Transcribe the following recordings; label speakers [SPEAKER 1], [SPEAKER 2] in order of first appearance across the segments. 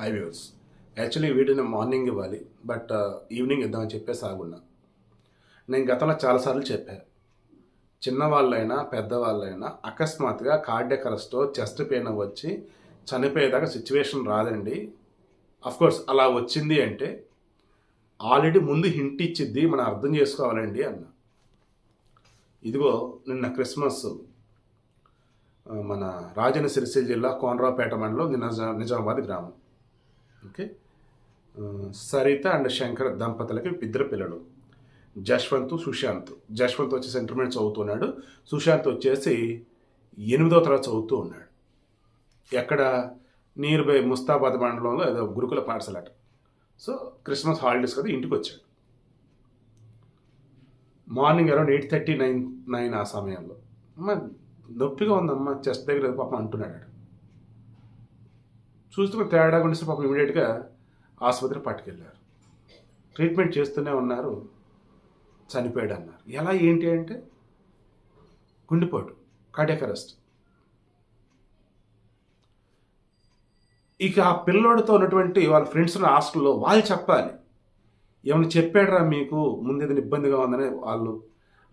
[SPEAKER 1] High views actually వీడియోని morning ఇవ్వాలి but uh, evening ఇద్దామని చెప్పేసి ఆగున్నా. నేను గతంలో చాలాసార్లు చెప్పాను చిన్నవాళ్ళైనా పెద్దవాళ్ళైనా అకస్మాత్తుగా కార్డియక్ అరెస్టో చెస్ట్ పెయిన్ వచ్చి చనిపోయేదాకా సిచ్యువేషన్ రాదండి. కోర్స్ అలా వచ్చింది అంటే ఆల్రెడీ ముందు హింట్ ఇచ్చిద్ది మనం అర్థం చేసుకోవాలండి అన్న. ఇదిగో నిన్న క్రిస్మస్ uh, మన రాజన్న సిరిసిల్ల జిల్లా కోనరావుపేట మండలం నిజా నిజామాబాద్ గ్రామం. ఓకే సరిత అండ్ శంకర్ దంపతులకి ఇద్దరు పిల్లలు జశ్వంత్ సుశాంత్ జశ్వంత్ వచ్చేసి ఇంటర్మీడియట్ చదువుతున్నాడు. సుశాంత్ వచ్చేసి ఎనిమిదో తరగతి చదువుతూ ఉన్నాడు. ఎక్కడ? నియర్ బై ముస్తాబాద్ మండలంలో ఏదో గురుకుల పాఠశాల అట. సో క్రిస్మస్ హాలిడేస్ కదా ఇంటికి వచ్చాడు. Morning around eight thirty nine nine ఆ సమయంలో. అమ్మ నొప్పిగా ఉందమ్మా చెస్ట్ దగ్గర పాపం అంటున్నాడు చూస్తే తేడా ఉండి పాపం ఇమీడియట్గా ఆసుపత్రి పట్టుకెళ్ళారు ట్రీట్మెంట్ చేస్తూనే ఉన్నారు. చనిపోయాడు అన్నారు ఎలా ఏంటి అంటే గుండెపోటు కార్డియాక్ అరెస్ట్. ఇక ఆ పిల్లోడితో ఉన్నటువంటి వాళ్ళ ఫ్రెండ్స్ ఉన్న హాస్టల్లో వాళ్ళు చెప్పాలి. ఏమైనా చెప్పాడరా మీకు? ముందు ఏదైనా ఇబ్బందిగా ఉందని వాళ్ళు.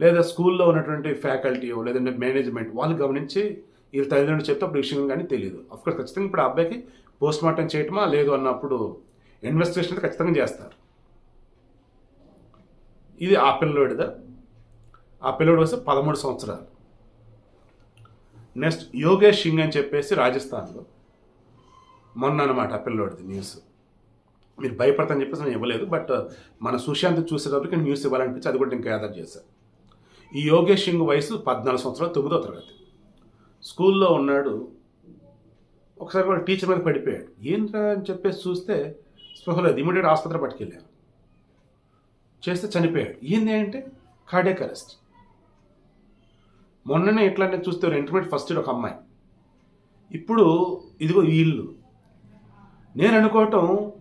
[SPEAKER 1] లేదా స్కూల్లో ఉన్నటువంటి ఫ్యాకల్టీ లేదంటే మేనేజ్మెంట్ వాళ్ళు గమనించి వీళ్ళ తల్లిదండ్రులు చెప్తే అప్పుడు విషయం కానీ తెలియదు అఫ్కోర్స్ ఖచ్చితంగా ఇప్పుడు ఆ అబ్బాయికి పోస్ట్ మార్టం చేయటమా లేదు అన్నప్పుడు ఇన్వెస్టిగేషన్ అయితే ఖచ్చితంగా చేస్తారు. ఇది ఆ పిల్లోడిదా. ఆ పిల్లోడు వస్తే పదమూడు సంవత్సరాలు. నెక్స్ట్ యోగేష్ సింగ్ అని చెప్పేసి రాజస్థాన్లో మొన్న అనమాట ఆ పిల్లోడిది న్యూస్. మీరు భయపడతాని చెప్పేసి నేను ఇవ్వలేదు బట్ మన సుశాంత్ చూసేటప్పటికి న్యూస్ ఇవ్వాలనిపించి అది కూడా ఇంకా గ్యాదర్ చేశాను ఈ యోగేష్ సింగ్ వయసు పద్నాలుగు సంవత్సరాలు తొమ్మిదో తరగతి. స్కూల్లో ఉన్నాడు ఒకసారి వాళ్ళ టీచర్ మీద పడిపోయాడు. ఏంట్రా అని చెప్పేసి చూస్తే స్పృహ లేదు. ఇమీడియట్ ఆసుపత్రి పట్టుకెళ్ళారు. చేస్తే చనిపోయాడు. ఏంది అంటే కార్డియక్ అరెస్ట్ మొన్ననే ఇట్లానే చూస్తే ఇంటర్మీడియట్ ఫస్ట్ ఇయర్ ఒక అమ్మాయి. ఇప్పుడు ఇదిగో వీళ్ళు నేను అనుకోవటం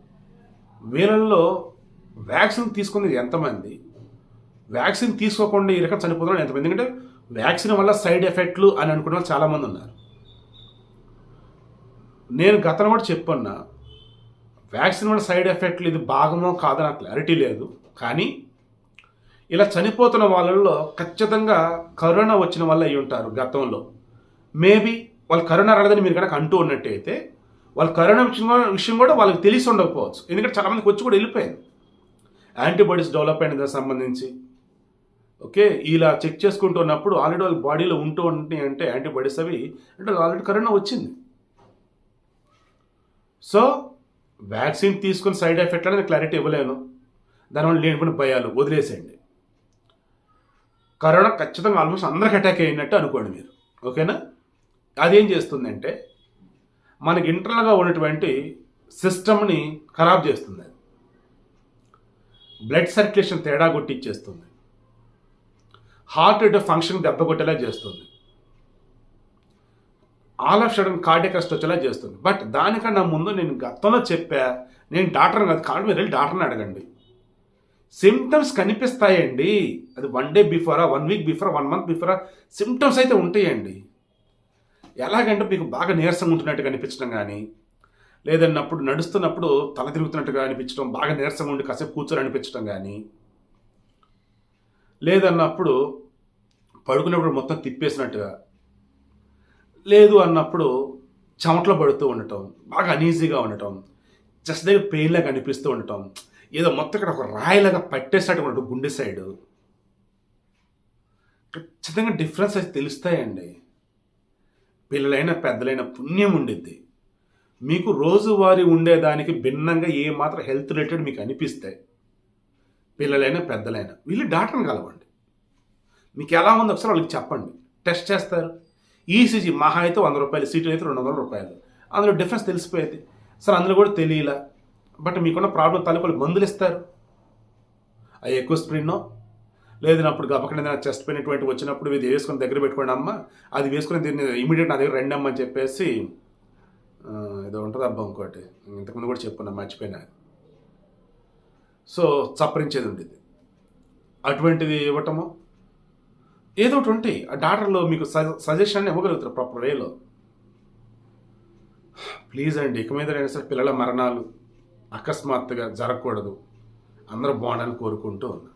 [SPEAKER 1] వీళ్ళల్లో వ్యాక్సిన్ తీసుకునేది ఎంతమంది? వ్యాక్సిన్ తీసుకోకుండా ఈ రకం చనిపోతున్నారు ఎంతమంది? ఎందుకంటే వ్యాక్సిన్ వల్ల సైడ్ ఎఫెక్ట్లు అని అనుకునే వాళ్ళు చాలామంది ఉన్నారు. నేను గతంలో కూడా చెప్పున్నా వ్యాక్సిన్ వల్ల సైడ్ ఎఫెక్ట్లు ఇది భాగమో కాదో నాకు క్లారిటీ లేదు. కానీ ఇలా చనిపోతున్న వాళ్ళల్లో ఖచ్చితంగా కరోనా వచ్చిన వల్ల అయి ఉంటారు గతంలో. మేబీ వాళ్ళు కరోనా రాలేదని మీరు కనుక అంటూ ఉన్నట్టయితే వాళ్ళు కరోనా విషయం విషయం కూడా వాళ్ళకి తెలిసి ఉండకపోవచ్చు. ఎందుకంటే చాలామందికి వచ్చి కూడా వెళ్ళిపోయింది యాంటీబాడీస్ డెవలప్ అయిన దానికి సంబంధించి. ఓకే ఇలా చెక్ చేసుకుంటున్నప్పుడు ఆల్రెడీ వాళ్ళ బాడీలో ఉంటూ ఉంటాయి అంటే యాంటీబాడీస్ అవి అంటే ఆల్రెడీ కరోనా వచ్చింది. సో వ్యాక్సిన్ తీసుకుని సైడ్ ఎఫెక్ట్ అనేది క్లారిటీ ఇవ్వలేను. దానివల్ల లేనిపోయిన భయాలు? వదిలేసేయండి. కరోనా ఖచ్చితంగా ఆల్మోస్ట్ అందరికి అటాక్ అయినట్టు అనుకోండి మీరు. ఓకేనా? అదేం చేస్తుందంటే మనకి ఇంటర్నల్గా ఉన్నటువంటి సిస్టమ్ని ఖరాబ్ చేస్తుంది అది. బ్లడ్ సర్క్యులేషన్ తేడా కొట్టిచ్చేస్తుంది. హార్ట్ రేట్ ఫంక్షన్ దెబ్బ కొట్టేలా చేస్తుంది. All of sudden cardiac arrest వచ్చేలా చేస్తుంది. బట్ దానికన్నా ముందు నేను గతంలో చెప్పా నేను డాక్టర్ కాదు కాదు మీరు వెళ్ళి డాక్టర్ని అడగండి. సిమ్టమ్స్ కనిపిస్తాయండి. అది వన్ డే బిఫోరా వన్ వీక్ బిఫోరా వన్ మంత్ బిఫోరా సిమ్టమ్స్ అయితే ఉంటాయండి. ఎలాగంటే మీకు బాగా నీరసంగా ఉంటున్నట్టు కనిపించడం కానీ లేదన్నప్పుడు నడుస్తున్నప్పుడు తల తిరుగుతున్నట్టుగా అనిపించడం బాగా నీరసంగా ఉండి కాసేపు కూర్చొని అనిపించడం కానీ లేదన్నప్పుడు పడుకున్నప్పుడు మొత్తం తిప్పేసినట్టుగా లేదు అన్నప్పుడు చెమటలో పడుతూ ఉండటం బాగా అనీజీగా ఉండటం జస్ట్ దగ్గర పెయిన్లాగా అనిపిస్తూ ఉండటం ఏదో మొత్తం ఇక్కడ ఒక రాయిలాగా పట్టేసినట్టు ఉండటం గుండె సైడు ఖచ్చితంగా డిఫరెన్స్ అయితే తెలుస్తాయండి. పిల్లలైన పెద్దలైన పుణ్యం ఉండిద్ది. మీకు రోజువారీ ఉండేదానికి భిన్నంగా ఏ మాత్రం హెల్త్ రిలేటెడ్ మీకు అనిపిస్తాయి పిల్లలైనా పెద్దలైనా వీళ్ళు డాక్టర్ని కలవండి. మీకు ఎలా ఉందో ఒకసారి వాళ్ళకి చెప్పండి. టెస్ట్ చేస్తారు. ఈసీజీ మహా అయితే వంద రూపాయలు సీటు అయితే రెండు వందల రూపాయలు. అందులో డిఫరెన్స్ తెలిసిపోయింది. సార్ అందులో కూడా తెలియలా. బట్ మీకున్న ప్రాబ్లం తలుపులు మందులు ఇస్తారు. అవి ఎక్కువ స్ప్రిన్నో లేదు అప్పుడు ఏదైనా చెస్ట్ పెయిన్ ఇటువంటి వచ్చినప్పుడు ఇది వేసుకుని దగ్గర పెట్టుకోండి అమ్మ. అది వేసుకుని దీన్ని ఇమీడియట్ నా దగ్గర రండి అమ్మ అని చెప్పేసి ఏదో ఉంటుంది అబ్బా ఇంకోటి ఇంతకుముందు కూడా చెప్పున్నా మర్చిపోయినా. సో చప్పరించేది ఉండేది. అటువంటిది ఇవ్వటము? ఏదో ఒకటి ఉంటే ఆ డాటర్లో మీకు సజెషన్ ఇవ్వగలుగుతారు ప్రాపర్ వేలో ప్లీజ్ అండి ఇక మీద అయినా సరే పిల్లల మరణాలు అకస్మాత్తుగా జరగకూడదు. అందరూ బాగుండాలని కోరుకుంటూ ఉన్నా.